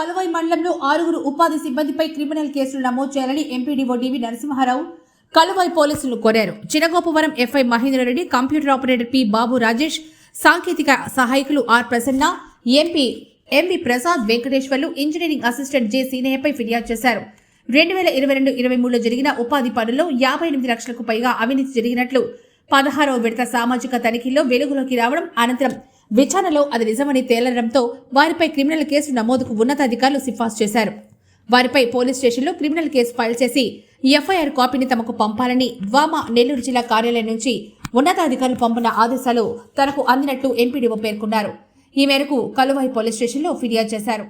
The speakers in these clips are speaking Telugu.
కలువై మండలంలో ఆరుగురు ఉపాధి సిబ్బందిపై క్రిమినల్ కేసులు నమోదు చేయాలని ఎంపీడీఓ డివి నరసింహారావు కలువై పోలీసులు కోరారు. Chinagopavaram f i Mahendra Reddy computer operator P Babu Rajesh సాంకేతిక సహాయకులు R Prasanna MP MV Prasad Venkateswarlu engineering assistant J సీనయ్యపై ఫిర్యాదు చేశారు. రెండు వేల ఇరవై రెండు ఇరవై మూడులో జరిగిన ఉపాధి పనుల్లో యాభై ఎనిమిది లక్షలకు పైగా అవినీతి జరిగినట్లు పదహారవ విడత సామాజిక తనిఖీల్లో వెలుగులోకి రావడం అనంతరం విచారణలో అది నిజమని తేలడంతో వారిపై క్రిమినల్ కేసు నమోదుకు ఉన్నతాధికారులు సిఫార్సు చేశారు. వారిపై పోలీస్ స్టేషన్లో క్రిమినల్ కేసు ఫైల్ చేసి ఎఫ్ఐఆర్ కాపీని తమకు పంపాలని వామ నెల్లూరు జిల్లా కార్యాలయం నుంచి ఉన్నతాధికారులు పంపిన ఆదేశాలు తనకు అందినట్లు ఎంపీడీఓ పేర్కొన్నారు. ఈ మేరకు కలువాయి పోలీస్ స్టేషన్లో ఫిర్యాదు చేశారు.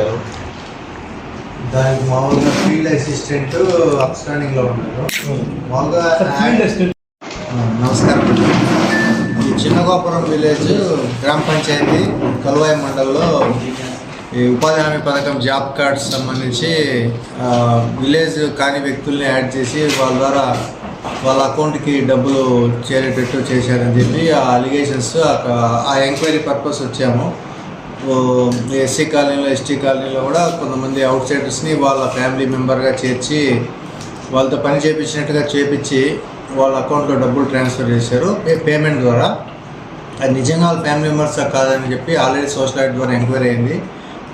ఇచ్చారు దానికి మామూలుగా ఫీల్డ్ అసిస్టెంట్ అప్స్టాండింగ్లో ఉన్నారు. మామూలుగా నమస్కారం. ఈ చిన్నగోపురం విలేజ్ గ్రామ పంచాయతీ కలువాయి మండలంలో ఈ ఉపాధి హామీ పథకం జాబ్ కార్డ్స్ సంబంధించి విలేజ్ కాని వ్యక్తుల్ని యాడ్ చేసి వాళ్ళ ద్వారా వాళ్ళ అకౌంట్కి డబ్బులు చేరేటట్టు చేశారని చెప్పి ఆ అలిగేషన్స్ ఆ ఎంక్వైరీ పర్పస్ వచ్చాము. ఎస్సీ కాలనీలో ఎస్టీ కాలనీలో కూడా కొంతమంది అవుట్ సైడర్స్ని వాళ్ళ ఫ్యామిలీ మెంబర్గా చేర్చి వాళ్ళతో పని చేపించినట్టుగా చేపించి వాళ్ళ అకౌంట్లో డబ్బులు ట్రాన్స్ఫర్ చేశారు. పే- పేమెంట్ ద్వారా. అది నిజంగా వాళ్ళ ఫ్యామిలీ మెంబర్స్ కాదని చెప్పి ఆల్రెడీ సోషల్ యాక్ట్ ద్వారా ఎంక్వైరీ అయింది.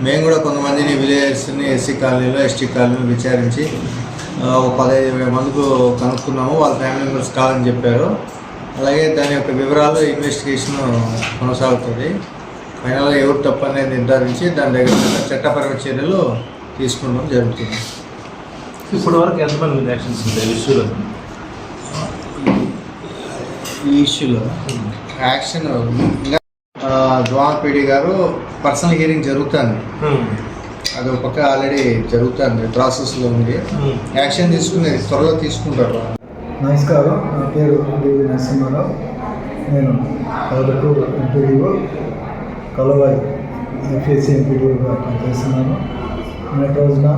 మేము కూడా కొంతమందిని విలేజర్స్ని ఎస్సీ కాలనీలో ఎస్టీ కాలనీలో విచారించి ఒక పదహైదు ఇరవై మందికి కనుక్కున్నాము. వాళ్ళ ఫ్యామిలీ మెంబర్స్ కాదని చెప్పారు. అలాగే దాని యొక్క వివరాలు ఇన్వెస్టిగేషన్ కొనసాగుతుంది. ఫైనల్గా ఎవరు తప్పు అనేది నిర్ధారించి దాని దగ్గర చట్టపరమైన చర్యలు తీసుకోవడం జరుగుతుంది. ఇప్పటి వరకు ఎంతమంది యాక్షన్స్ ఉంటాయి? ఇష్యూలో? ఈ ఇష్యూలో యాక్షన్ ఇంకా ద్వామపీడి గారు పర్సనల్ హియరింగ్ జరుగుతుంది. అది ఒక పక్క ఆల్రెడీ జరుగుతుంది ప్రాసెస్లో ఉంది. యాక్షన్ తీసుకునేది త్వరలో తీసుకుంటారు. నమస్కారం నా పేరు దేవి నరసింహారావు. నేను పదకు ఎంపీడీఓ. కలవాయి. ఎఫ్ఎస్సి ఎంపీడీఓగా పనిచేస్తున్నాను నేటి రోజున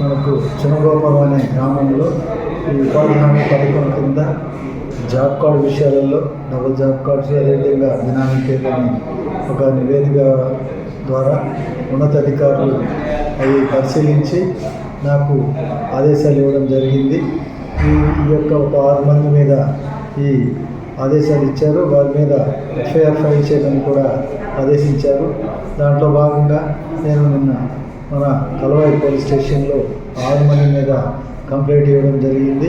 మనకు చిన్నగోపురం అనే గ్రామంలో ఈ ఉపాధి హామీ పథకం కింద జాబ్ కార్డు విషయాలలో డబుల్ జాబ్ కార్డ్స్ అదేవిధంగా బినామీ పేర్లని ఒక నివేదిక ద్వారా ఉన్నతాధికారులు అవి పరిశీలించి నాకు ఆదేశాలు ఇవ్వడం జరిగింది. ఈ ఈ యొక్క ఒక ఆరు మంది మీద ఈ ఆదేశాలు ఇచ్చారు. వారి మీద ఎఫ్ఐఆర్ ఫైల్ చేయమని కూడా ఆదేశించారు. దాంట్లో భాగంగా నేను నిన్న మన కలవాయి పోలీస్ స్టేషన్లో ఆరు మంది మీద కంప్లైంట్ ఇవ్వడం జరిగింది.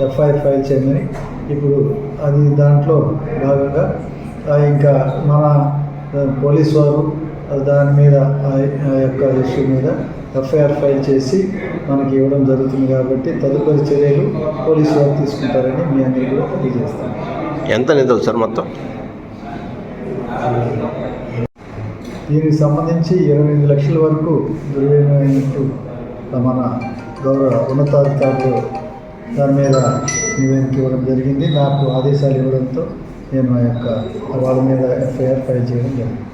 ఎఫ్ఐఆర్ ఫైల్ చేయమని. ఇప్పుడు అది దాంట్లో భాగంగా ఆ, ఇంకా మన పోలీస్ వారు దాని మీద ఆ ఆ యొక్క ఇష్యూ మీద ఎఫ్ఐఆర్ ఫైల్ చేసి మనకి ఇవ్వడం జరుగుతుంది కాబట్టి తదుపరి చర్యలు పోలీసు వారు తీసుకుంటారని మీ అందరికీ తెలియజేస్తాను. ఎంత నిధులు సార్ మొత్తం? దీనికి సంబంధించి ఇరవై ఎనిమిది లక్షల వరకు దుర్వినియోగమైనట్టు మన గౌరవ ఉన్నతాధికారులు దాని మీద నివేదిక ఇవ్వడం జరిగింది. నాకు ఆదేశాలు ఇవ్వడంతో నేను ఆ యొక్క వాళ్ళ మీద ఎఫ్ఐఆర్ ఫైల్ చేయడం జరిగింది.